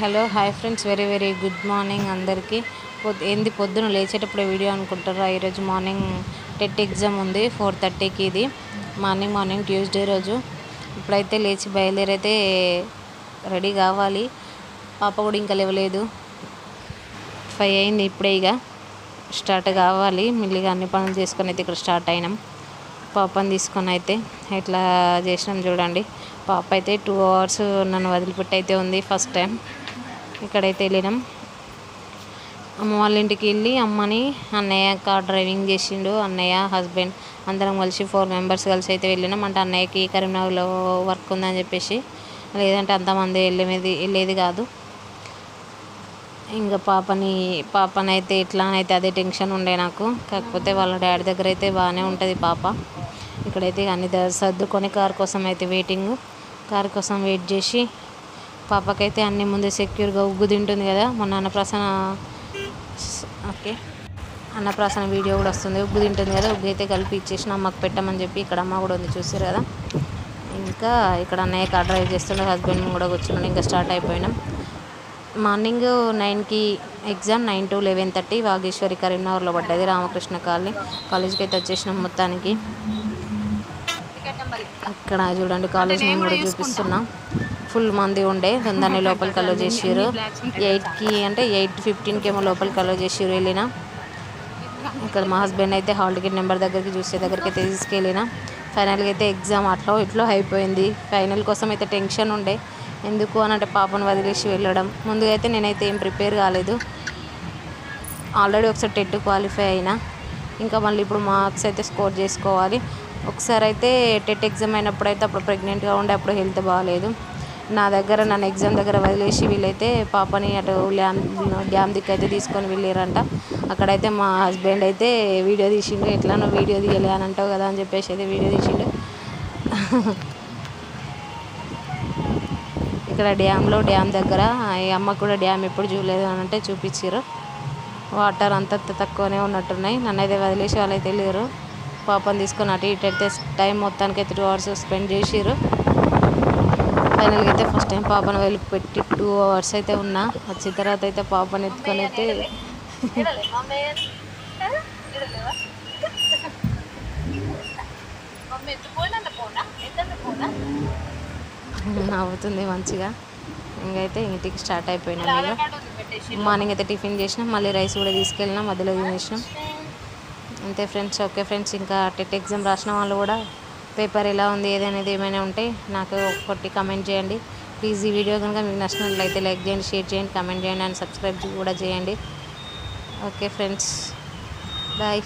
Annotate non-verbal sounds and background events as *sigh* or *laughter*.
Hello hi friends. Very very good morning అందరికీ. పొద్దు ఏంది పొద్దున లేచేటప్పుడే వీడియో అనుకుంటారా? ఈరోజు మార్నింగ్ టెట్ ఎగ్జామ్ ఉంది ఫోర్ థర్టీకి ఇది. మార్నింగ్ మార్నింగ్ ట్యూస్డే రోజు. ఇప్పుడైతే లేచి బయలుదేరైతే రెడీ కావాలి. పాప కూడా ఇంకా లేవలేదు. ఫైవ్ అయింది ఇప్పుడే ఇక. స్టార్ట్ కావాలి. మిల్లిగా అన్ని పనులు చేసుకొని అయితే ఇక్కడ స్టార్ట్ అయినాం. పాపని తీసుకొని అయితే ఎట్లా చేసినాం చూడండి. పాప అయితే టూ అవర్స్ నన్ను వదిలిపెట్టి అయితే ఉంది ఫస్ట్ టైం. ఇక్కడైతే వెళ్ళినాం. అమ్మ వాళ్ళ ఇంటికి వెళ్ళి అమ్మని అన్నయ్య కార్ డ్రైవింగ్ చేసిండు అన్నయ్య హస్బెండ్ అందరం కలిసి ఫోర్ మెంబర్స్ కలిసి అయితే వెళ్ళినాం. అంటే అన్నయ్యకి కరీంనగర్లో వర్క్ ఉందని చెప్పేసి లేదంటే అంతమంది వెళ్ళేది వెళ్ళేది కాదు. ఇంకా పాపని పాపని అయితే అదే టెన్షన్ ఉండే నాకు. కాకపోతే వాళ్ళ డాడీ దగ్గర అయితే బాగానే ఉంటుంది పాప. ఇక్కడైతే అన్ని సర్దుకొని కార్ కోసం అయితే వెయిటింగ్ కార్ కోసం వెయిట్ చేసి పాపకైతే అన్ని ముందే సెక్యూర్గా ఉగ్గు తింటుంది కదా. మొన్న అన్నప్రాసన ఓకే. అన్నప్రాసన వీడియో కూడా వస్తుంది. ఉగ్గు తింటుంది కదా. ఉగ్గు అయితే కలిపి ఇచ్చేసిన. అమ్మకు పెట్టమని చెప్పి ఇక్కడ అమ్మ కూడా ఉంది చూసారు కదా. ఇంకా ఇక్కడ అన్నయ్య కార్ డ్రైవ్ చేస్తుండే హస్బెండ్ కూడా కూర్చున్నాడు. ఇంకా స్టార్ట్ అయిపోయినాం. మార్నింగ్ నైన్కి exam nine to eleven thirty Vageshwari కరీంనగర్లో పడ్డది. రామకృష్ణ కాలనీ. కాలేజీకి అయితే వచ్చేసినాం మొత్తానికి. ఇక్కడ చూడండి కాలేజ్ నేను కూడా చూపిస్తున్నా. ఫుల్ మంది ఉండే. దాన్ని లోపలికి అలో చేసిర్రు. ఎయిట్కి అంటే ఎయిట్ ఫిఫ్టీన్కి ఏమో లోపలికి అలో చేసిర్రు వెళ్ళిన. ఇక్కడ మా హస్బెండ్ అయితే హాల్ టికెట్ నెంబర్ దగ్గరికి చూసే దగ్గరికి అయితే తీసుకెళ్ళిన. ఫైనల్గా అయితే ఎగ్జామ్ అట్లా ఇట్లా అయిపోయింది. ఫైనల్ కోసం అయితే టెన్షన్ ఉండే. ఎందుకు అని అంటే పాపను వదిలేసి వెళ్ళడం. ముందుగా అయితే నేనైతే ఏం ప్రిపేర్ కాలేదు. ఆల్రెడీ ఒకసారి టెట్ క్వాలిఫై అయినా. ఇంకా మళ్ళీ ఇప్పుడు మార్క్స్ అయితే స్కోర్ చేసుకోవాలి. ఒకసారి అయితే టెట్ ఎగ్జామ్ అయినప్పుడు అయితే అప్పుడు ప్రెగ్నెంట్గా ఉండే అప్పుడు హెల్త్ బాగాలేదు. నా దగ్గర నన్ను ఎగ్జామ్ దగ్గర వదిలేసి వీళ్ళైతే పాపని అటు డ్యామ్ డ్యామ్ దిక్కు అయితే తీసుకొని వెళ్ళారంట. అక్కడైతే మా హస్బెండ్ అయితే వీడియో తీసిండు. ఎట్లా నువ్వు వీడియో తీయలే అని అంటావు కదా అని చెప్పేసి అయితే వీడియో తీసిండు. ఇక్కడ డ్యామ్లో డ్యామ్ దగ్గర ఈ అమ్మ కూడా డ్యామ్ ఎప్పుడు చూడలేదు అని అంటే చూపించారు వాటర్ అంత తక్కువనే ఉన్నట్టున్నాయి. నన్ను అయితే వదిలేసి వాళ్ళైతే వెళ్ళారు పాపని తీసుకొని అటు ఇటు అయితే టైం మొత్తానికి అయితే టూ అవర్స్ స్పెండ్ చేసిర్రు. ఫైనల్గా అయితే ఫస్ట్ టైం పాపను వెళ్ళి పెట్టి టూ అవర్స్ అయితే ఉన్నా. వచ్చిన తర్వాత అయితే పాపను ఎత్తుకొని అయితే *laughs* అవుతుంది మంచిగా. ఇంకైతే ఇంటికి స్టార్ట్ అయిపోయినా మార్నింగ్ అయితే టిఫిన్ చేసినాం మళ్ళీ రైస్ కూడా తీసుకెళ్ళినాం మధ్యలో తినేసినాం. అంతే ఫ్రెండ్స్ ఓకే ఫ్రెండ్స్. ఇంకా టెట్ ఎగ్జామ్ రాసిన వాళ్ళు కూడా పేపర్ ఎలా ఉంది ఏదనేది ఏమైనా ఉంటే నాకు ఒకటి కమెంట్ చేయండి. ప్లీజ్ ఈ వీడియో కనుక మీకు నచ్చినట్లయితే లైక్ చేయండి షేర్ చేయండి కమెంట్ చేయండి అండ్ సబ్స్క్రైబ్ కూడా చేయండి. Okay friends. బాయ్